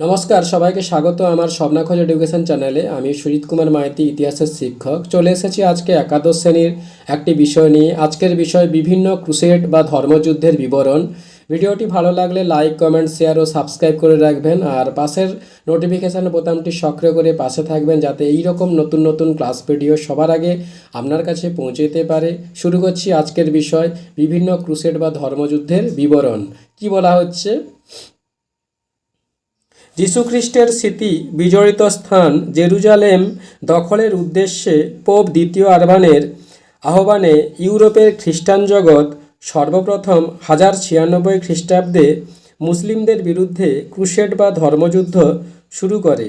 নমস্কার, সবাইকে স্বাগত আমার স্বপ্নাখোঁজ এডুকেশন চ্যানেলে। আমি সুজিত কুমার মাইতি, ইতিহাসের শিক্ষক। চলে এসেছি আজকে একাদশ শ্রেণির একটি বিষয় নিয়ে। আজকের বিষয় বিভিন্ন ক্রুসেড বা ধর্মযুদ্ধের বিবরণ। ভিডিওটি ভালো লাগলে লাইক, কমেন্ট, শেয়ার ও সাবস্ক্রাইব করে রাখবেন। আর পাশের নোটিফিকেশান বোতামটি সক্রিয় করে পাশে থাকবেন যাতে এই রকম নতুন নতুন ক্লাস ভিডিও সবার আগে আপনার কাছে পৌঁছে যেতে পারে। শুরু করছি আজকের বিষয়, বিভিন্ন ক্রুসেড বা ধর্মযুদ্ধের বিবরণ। কি বলা হচ্ছে? যীশুখ্রিস্টের স্মৃতি বিজড়িত স্থান জেরুজালেম দখলের উদ্দেশ্যে পোপ দ্বিতীয় আরবানের আহ্বানে ইউরোপের খ্রিস্টান জগৎ সর্বপ্রথম হাজার ছিয়ানব্বই খ্রিস্টাব্দে মুসলিমদের বিরুদ্ধে ক্রুশেড বা ধর্মযুদ্ধ শুরু করে।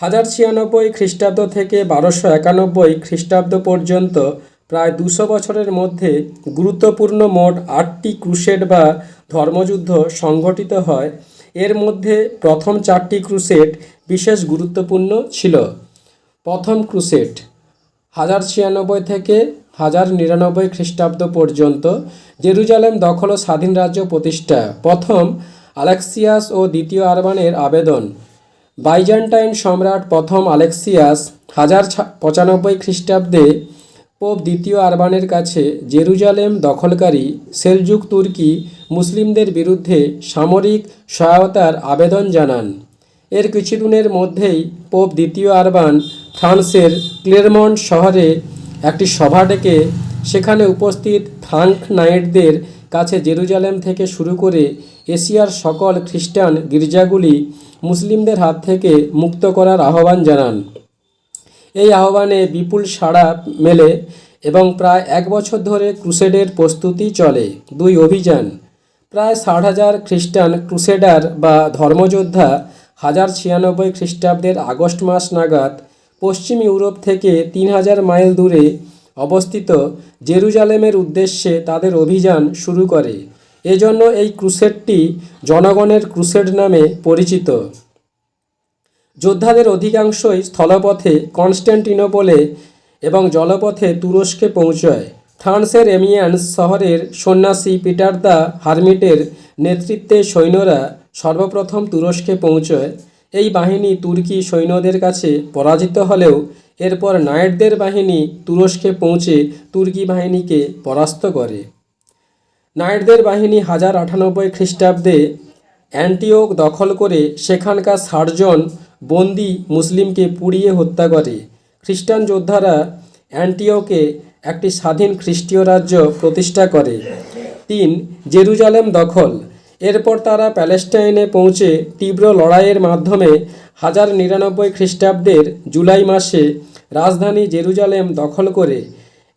হাজার ছিয়ানব্বই খ্রিস্টাব্দ থেকে বারোশো একানব্বই খ্রিস্টাব্দ পর্যন্ত প্রায় দুশো বছরের মধ্যে গুরুত্বপূর্ণ মোট আটটি ক্রুশেড বা ধর্মযুদ্ধ সংঘটিত হয় এর মধ্যে প্রথম চারটি ক্রুসেট বিশেষ গুরুত্বপূর্ণ ছিল। প্রথম ক্রুসেট হাজার ছিয়ানব্বই থেকে হাজার নিরানব্বই খ্রিস্টাব্দ পর্যন্ত জেরুজালেম দখল ও স্বাধীন রাজ্য প্রতিষ্ঠা। প্রথম আলেক্সিয়াস ও দ্বিতীয় আরবানের আবেদন। বাইজান্টাইন সম্রাট প্রথম আলেক্সিয়াস হাজার পঁচানব্বই খ্রিস্টাব্দে পোপ দ্বিতীয় আরবানের কাছে জেরুজালেম দখলকারী, সেলজুক তুর্কি মুসলিমদের বিরুদ্ধে সামরিক সহায়তার আবেদন জানান। এর কিছুদিনের মধ্যেই পোপ দ্বিতীয় আরবান ফ্রান্সের ক্লেরমন্ট শহরে একটি সভা ডেকে সেখানে উপস্থিত ফ্রাঙ্ক নাইটদের কাছে জেরুজালেম থেকে শুরু করে এশিয়ার সকল খ্রিস্টান গির্জাগুলি মুসলিমদের হাত থেকে মুক্ত করার আহ্বান জানান। এই আহ্বানে বিপুল সাড়া মেলে এবং প্রায় এক বছর ধরে ক্রুসেডের প্রস্তুতি চলে। দুই অভিযান প্রায় ষাট হাজার খ্রিস্টান ক্রুসেডার বা ধর্মযোদ্ধা হাজার ছিয়ানব্বই খ্রিস্টাব্দের আগস্ট মাস নাগাদ পশ্চিম ইউরোপ থেকে তিন হাজার মাইল দূরে অবস্থিত জেরুজালেমের উদ্দেশ্যে তাদের অভিযান শুরু করে। এজন্য এই ক্রুসেডটি জনগণের ক্রুসেড নামে পরিচিত। যোদ্ধাদের অধিকাংশই স্থলপথে কনস্ট্যান্টিনোপোলে এবং জলপথে তুরস্কে পৌঁছয়। ফ্রান্সের এমিয়ান্স শহরের সন্ন্যাসী পিটার দ্য হারমিটের নেতৃত্বে সৈন্যরা সর্বপ্রথম তুরস্কে পৌঁছয়। এই বাহিনী তুর্কি সৈন্যদের কাছে পরাজিত হলেও এরপর নায়েটদের বাহিনী তুরস্কে পৌঁছে তুর্কি বাহিনীকে পরাস্ত করে। নাইটদের বাহিনী হাজার আটানব্বই খ্রিস্টাব্দে অ্যান্টিওক দখল করে সেখানকার ষাটজন বন্দি মুসলিমকে পুড়িয়ে হত্যা করে। খ্রিস্টান যোদ্ধারা অ্যান্টিওকে একটি স্বাধীন খ্রিস্টীয় রাজ্য প্রতিষ্ঠা করে। তিন, জেরুজালেম দখল। এরপর তারা প্যালেস্টাইনে পৌঁছে তীব্র লড়াইয়ের মাধ্যমে হাজার নিরানব্বই খ্রিস্টাব্দের জুলাই মাসে রাজধানী জেরুজালেম দখল করে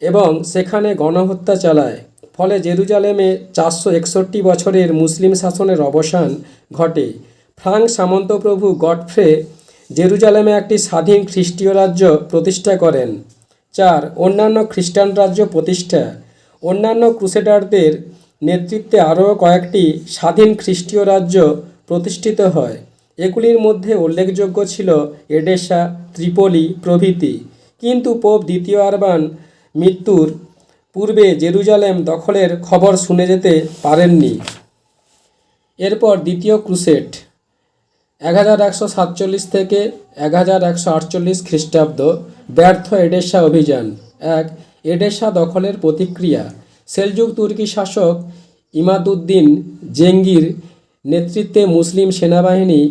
এবং সেখানে গণহত্যা চালায়। ফলে জেরুজালেমে চারশো একষট্টি বছরের মুসলিম শাসনের অবসান ঘটে। ফ্রাঙ্ক সামন্তপ্রভু গডফ্রে জেরুজালেমে একটি স্বাধীন খ্রিস্টীয় রাজ্য প্রতিষ্ঠা করেন। চার অন্যান্য খ্রিস্টান রাজ্য প্রতিষ্ঠা। অন্যান্য ক্রুসেডারদের নেতৃত্বে আরও কয়েকটি স্বাধীন খ্রিস্টীয় রাজ্য প্রতিষ্ঠিত হয়। এগুলির মধ্যে উল্লেখযোগ্য ছিল এডেসা, ত্রিপোলি প্রভৃতি। কিন্তু পোপ দ্বিতীয় আরবান মৃত্যুর পূর্বে জেরুজালেম দখলের খবর শুনে যেতে পারেননি। এরপর দ্বিতীয় ক্রুসেট এক হাজার একশো সাতচল্লিশ থেকে এক হাজার একশো আটচল্লিশ খ্রিস্টাব্দ ব্যর্থ এডেসা অভিযান। এক, এডেসা দখলের প্রতিক্রিয়া। সেলজুক তুর্কি শাসক ইমাদুদ্দিন জেঙ্গির নেতৃত্বে মুসলিম সেনাবাহিনী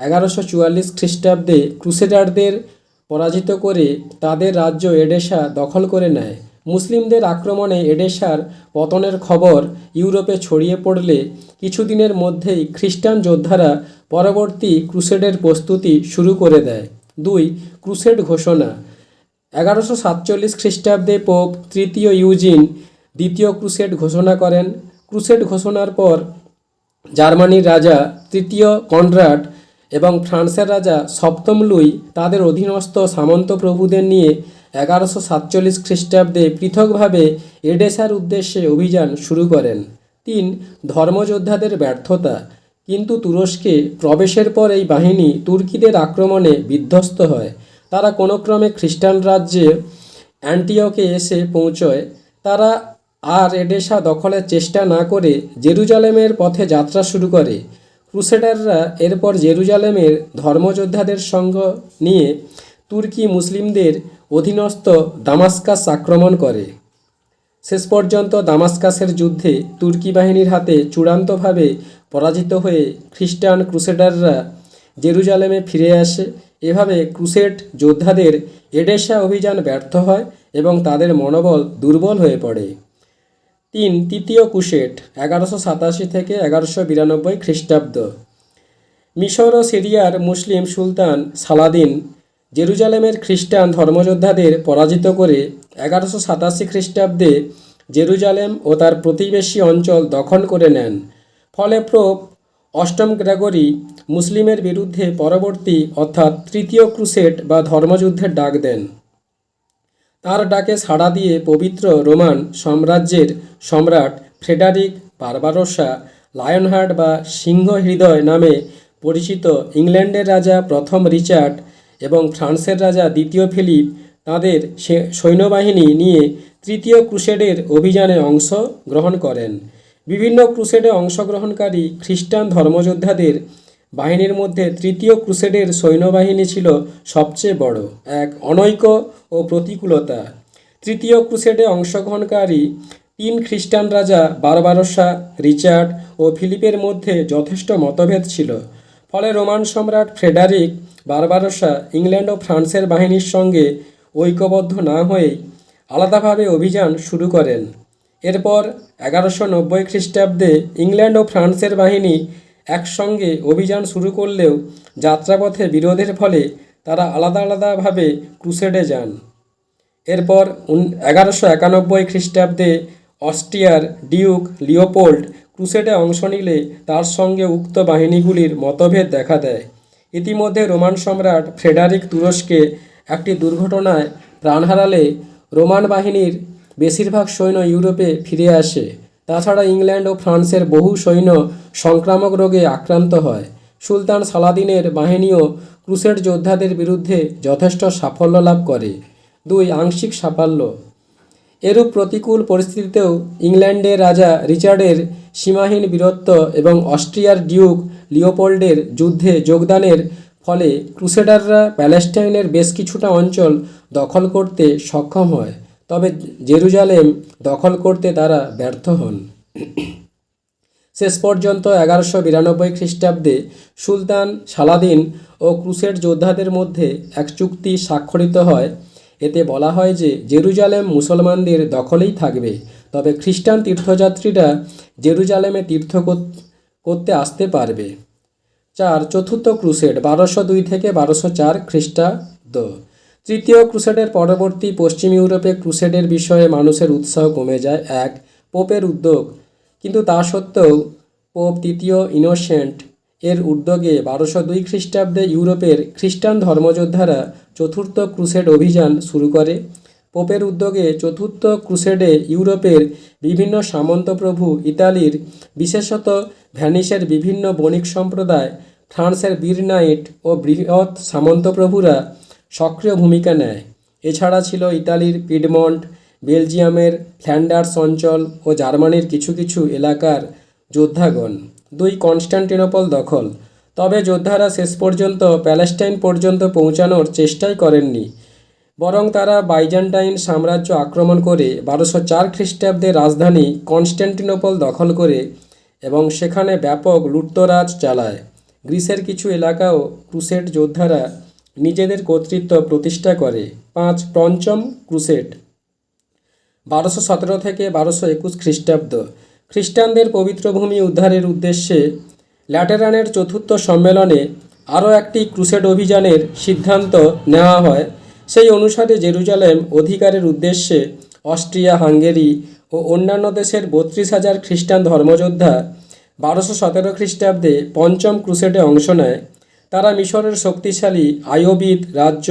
এগারোশো চুয়াল্লিশ খ্রিস্টাব্দে ক্রুসেডারদের পরাজিত করে তাদের রাজ্য এডেসা দখল করে নেয়। মুসলিমদের আক্রমণে এডেশার পতনের খবর ইউরোপে ছড়িয়ে পড়লে কিছুদিনের মধ্যেই খ্রিস্টান যোদ্ধারা পরবর্তী ক্রুসেডের প্রস্তুতি শুরু করে দেয়। দুই, ক্রুসেড ঘোষণা। এগারোশো সাতচল্লিশ খ্রিস্টাব্দে পোপ তৃতীয় ইউজিন দ্বিতীয় ক্রুসেড ঘোষণা করেন। ক্রুসেড ঘোষণার পর জার্মানির রাজা তৃতীয় কনরাড এবং ফ্রান্সের রাজা সপ্তম লুই তাদের অধীনস্থ সামন্ত প্রভুদের নিয়ে এগারোশো সাতচল্লিশ খ্রিস্টাব্দে পৃথকভাবে এডেসার উদ্দেশ্যে অভিযান শুরু করেন। তিন, ধর্মযোদ্ধাদের ব্যর্থতা। কিন্তু তুরস্কে প্রবেশের পর এই বাহিনী তুর্কিদের আক্রমণে বিধ্বস্ত হয়। তারা কোনো ক্রমে খ্রিস্টান রাজ্যে অ্যান্টিওকে এসে পৌঁছয়। তারা আর এডেসা দখলের চেষ্টা না করে জেরুজালেমের পথে যাত্রা শুরু করে। ক্রুসেডাররা এরপর জেরুজালেমের ধর্মযোদ্ধাদের সঙ্গ নিয়ে তুর্কি মুসলিমদের অধীনস্থ দামাস্কাস আক্রমণ করে। শেষ পর্যন্ত দামাস্কাসের যুদ্ধে তুর্কি বাহিনীর হাতে চূড়ান্তভাবে পরাজিত হয়ে খ্রিস্টান ক্রুসেডাররা জেরুজালেমে ফিরে আসে। এভাবে ক্রুসেড যোদ্ধাদের এডেসা অভিযান ব্যর্থ হয় এবং তাদের মনোবল দুর্বল হয়ে পড়ে। তিন, তৃতীয় কুশেট এগারোশো সাতাশি থেকে এগারোশো বিরানব্বই খ্রিস্টাব্দ। মিশর ও সিরিয়ার মুসলিম সুলতান সালাদিন জেরুজালেমের খ্রিস্টান ধর্মযোদ্ধাদের পরাজিত করে এগারোশো সাতাশি খ্রিস্টাব্দে জেরুজালেম ও তার প্রতিবেশী অঞ্চল দখল করে নেন। ফলে প্রোপ অষ্টম গ্রেগরি মুসলিমের বিরুদ্ধে পরবর্তী অর্থাৎ তৃতীয় ক্রুসেট বা ধর্মযুদ্ধের ডাক দেন। তার ডাকে সাড়া দিয়ে পবিত্র রোমান সাম্রাজ্যের সম্রাট ফ্রেডারিক বারবারোসা, লায়নহার্ট বা সিংহ হৃদয় নামে পরিচিত ইংল্যান্ডের রাজা প্রথম রিচার্ড এবং ফ্রান্সের রাজা দ্বিতীয় ফিলিপ তাদের সে- সৈন্যবাহিনী নিয়ে তৃতীয় ক্রুসেডের অভিযানে অংশ গ্রহণ করেন। বিভিন্ন ক্রুসেডে অংশগ্রহণকারী খ্রিস্টান ধর্মযোদ্ধাদের বাহিনীর মধ্যে তৃতীয় ক্রুসেডের সৈন্যবাহিনী ছিল সবচেয়ে বড়, এক অনৈক্য ও প্রতিকূলতা। তৃতীয় ক্রুসেডে অংশগ্রহণকারী তিন খ্রিস্টান রাজা বারবারসা, রিচার্ড ও ফিলিপের মধ্যে যথেষ্ট মতভেদ ছিল, ফলে রোমান সম্রাট ফ্রেডারিক বারবারসা ইংল্যান্ড ও ফ্রান্সের বাহিনীর সঙ্গে ঐক্যবদ্ধ না হয়েই আলাদাভাবে অভিযান শুরু করেন। এরপর এগারোশো নব্বই খ্রিস্টাব্দে ইংল্যান্ড ও ফ্রান্সের বাহিনী একসঙ্গে অভিযান শুরু করলেও যাত্রাপথে বিরোধের ফলে তারা আলাদা আলাদাভাবে ক্রুসেডে যান। এরপর এগারোশো একানব্বই খ্রিস্টাব্দে অস্ট্রিয়ার ডিউক লিওপোল্ড ক্রুসেডে অংশ নিলে তার সঙ্গে উক্ত বাহিনীগুলির মতভেদ দেখা দেয়। ইতিমধ্যে রোমান সম্রাট ফ্রেডারিক তুরস্কে একটি দুর্ঘটনায় প্রাণ হারালে রোমান বাহিনীর বেশিরভাগ সৈন্য ইউরোপে ফিরে আসে। তাছাড়া ইংল্যান্ড ও ফ্রান্সের বহু সৈন্য সংক্রামক রোগে আক্রান্ত হয়। সুলতান সালাদিনের বাহিনীও ক্রুসেড যোদ্ধাদের বিরুদ্ধে যথেষ্ট সাফল্য লাভ করে। দুই, আংশিক সাফল্য। এরূপ প্রতিকূল পরিস্থিতিতেও ইংল্যান্ডের রাজা রিচার্ডের সীমাহীন বীরত্ব এবং অস্ট্রিয়ার ডিউক লিওপোল্ডের যুদ্ধে যোগদানের ফলে ক্রুসেডাররা প্যালেস্টাইনের বেশ কিছুটা অঞ্চল দখল করতে সক্ষম হয়, তবে জেরুজালেম দখল করতে তারা ব্যর্থ হন। শেষ পর্যন্ত এগারোশো বিরানব্বই খ্রিস্টাব্দে সুলতান সালাদিন ও ক্রুসেড যোদ্ধাদের মধ্যে এক চুক্তি স্বাক্ষরিত হয়। এতে বলা হয় যে, জেরুজালেম মুসলমানদের দখলেই থাকবে, তবে খ্রিস্টান তীর্থযাত্রীরা জেরুজালেমে তীর্থ করতে আসতে পারবে। চার, চতুর্থ ক্রুসেড, বারোশো দুই থেকে বারোশো চার খ্রিস্টাব্দ। তৃতীয় ক্রুসেডের পরবর্তী পশ্চিম ইউরোপে ক্রুসেডের বিষয়ে মানুষের উৎসাহ কমে যায়। এক, পোপের উদ্যোগ। কিন্তু তা সত্ত্বেও পোপ তৃতীয় ইনোসেন্ট এর উদ্যোগে বারোশো দুই খ্রিস্টাব্দে ইউরোপের খ্রিস্টান ধর্মযোদ্ধারা চতুর্থ ক্রুসেড অভিযান শুরু করে। পোপের উদ্যোগে চতুর্থ ক্রুসেডে ইউরোপের বিভিন্ন সামন্তপ্রভু ইতালির, বিশেষত ভ্যানিসের বিভিন্ন বণিক সম্প্রদায়, ফ্রান্সের বীর নাইট ও বৃহৎ সামন্তপ্রভুরা সক্রিয় ভূমিকা নেয়। এছাড়া ছিল ইতালির পিডমন্ট, বেলজিয়ামের ফ্ল্যান্ডার্স অঞ্চল ও জার্মানির কিছু কিছু এলাকার যোদ্ধাগণ। দুই কনস্ট্যান্টিনোপল দখল। তবে যোদ্ধারা শেষ পর্যন্ত প্যালেস্টাইন পর্যন্ত পৌঁছানোর চেষ্টাই করেননি। বরং তারা বাইজান্টাইন সাম্রাজ্য আক্রমণ করে বারোশো চার খ্রিস্টাব্দে রাজধানী কনস্ট্যান্টিনোপল দখল করে এবং সেখানে ব্যাপক লুটতরাজ চালায়। গ্রিসের কিছু এলাকাও ক্রুসেড যোদ্ধারা নিজেদের কর্তৃত্ব প্রতিষ্ঠা করে। পাঁচ পঞ্চম ক্রুসেড। বারোশো সতেরো থেকে বারোশো একুশ খ্রিস্টাব্দ। খ্রিস্টানদের পবিত্র ভূমি উদ্ধারের উদ্দেশ্যে ল্যাটেরানের চতুর্থ সম্মেলনে আরও একটি ক্রুসেড অভিযানের সিদ্ধান্ত নেওয়া হয়। সেই অনুসারে জেরুজালেম অধিকারের উদ্দেশ্যে অস্ট্রিয়া, হাঙ্গেরি ও অন্যান্য দেশের বত্রিশ হাজার খ্রিস্টান ধর্মযোদ্ধা বারোশো সতেরো খ্রিস্টাব্দে পঞ্চম ক্রুসেডে অংশ নেয়। তারা মিশরের শক্তিশালী আয়োবিদ রাজ্য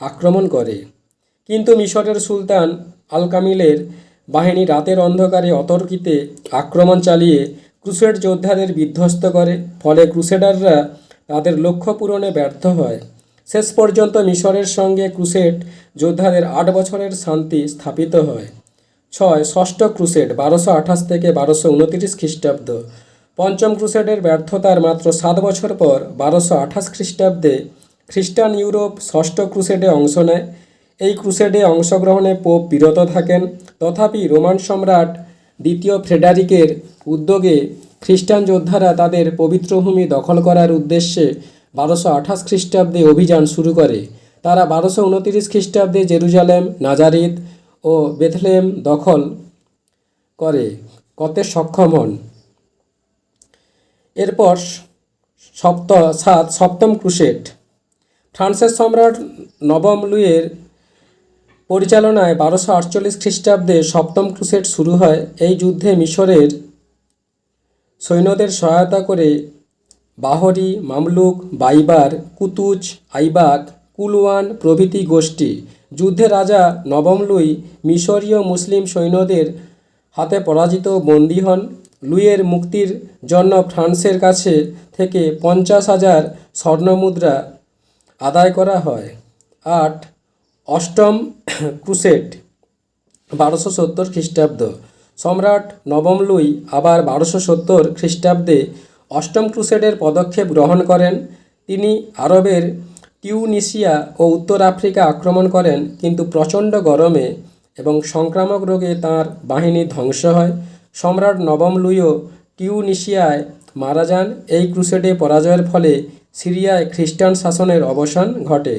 আক্রমণ করে। কিন্তু মিশরের সুলতান আল কামিলের বাহিনী রাতের অন্ধকারে অতর্কিতে আক্রমণ চালিয়ে ক্রুসেড যোদ্ধাদের বিধ্বস্ত করে। ফলে ক্রুসেডাররা তাদের লক্ষ্য পূরণে ব্যর্থ হয়। শেষ পর্যন্ত মিশরের সঙ্গে ক্রুসেড যোদ্ধাদের আট বছরের শান্তি স্থাপিত হয়। ছয়, ষষ্ঠ ক্রুসেড, বারোশো আঠাশ থেকে বারোশো উনতিরিশ খ্রিস্টাব্দ। পঞ্চম ক্রুসেডের ব্যর্থতার মাত্র সাত বছর পর বারোশো আঠাশ খ্রিস্টাব্দে খ্রিস্টান ইউরোপ ষষ্ঠ ক্রুসেডে অংশ নেয়। এই ক্রুসেডে অংশগ্রহণে পোপ বিরত থাকেন। তথাপি রোমান সম্রাট দ্বিতীয় ফ্রেডারিকের উদ্যোগে খ্রিস্টান যোদ্ধারা তাদের পবিত্র ভূমি দখল করার উদ্দেশ্যে বারোশো আঠাশ খ্রিস্টাব্দে অভিযান শুরু করে। তারা বারোশো উনতিরিশ খ্রিস্টাব্দে জেরুজালেম, নাজারিত ও বেথলেম দখল করে। করতে সক্ষম হন। এরপর সপ্ত, সাত, সপ্তম ক্রুসেড ফ্রান্সের সম্রাট নবম লুইয়ের পরিচালনায় বারোশো আটচল্লিশ খ্রিস্টাব্দে সপ্তম ক্রুসেড শুরু হয়। এই যুদ্ধে মিশরের সৈন্যদের সহায়তা করে বাহরি, মামলুক, বাইবার, কুতুজ, আইবাক, কুলওয়ান প্রভৃতি গোষ্ঠী। যুদ্ধে রাজা নবম লুই মিশরীয় মুসলিম সৈন্যদের হাতে পরাজিত বন্দী হন। লুইয়ের মুক্তির জন্য ফ্রান্সের কাছে থেকে পঞ্চাশ হাজার স্বর্ণমুদ্রা আদায় করা হয়। আট, অষ্টম ক্রুসেড, বারোশো সত্তর খ্রিস্টাব্দ। সম্রাট নবম লুই আবার বারোশো সত্তর খ্রিস্টাব্দে অষ্টম ক্রুসেডের পদক্ষেপ গ্রহণ করেন। তিনি আরবের টিউনিসিয়া ও উত্তর আফ্রিকা আক্রমণ করেন, কিন্তু প্রচণ্ড গরমে এবং সংক্রামক রোগে তাঁর বাহিনী ধ্বংস হয়। সম্রাট নবম লুইও টিউনিশিয়ায় মারা যান। এই ক্রুসেডে পরাজয়ের ফলে সিরিয়ায় খ্রিস্টান শাসনের অবসান ঘটে।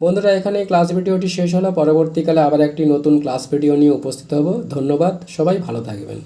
বন্ধুরা এখানে ক্লাস ভিডিওটি শেষ হলো। পরবর্তীকালে আবার একটি নতুন ক্লাস ভিডিও নিয়ে উপস্থিত হব। ধন্যবাদ। সবাই ভালো থাকবেন।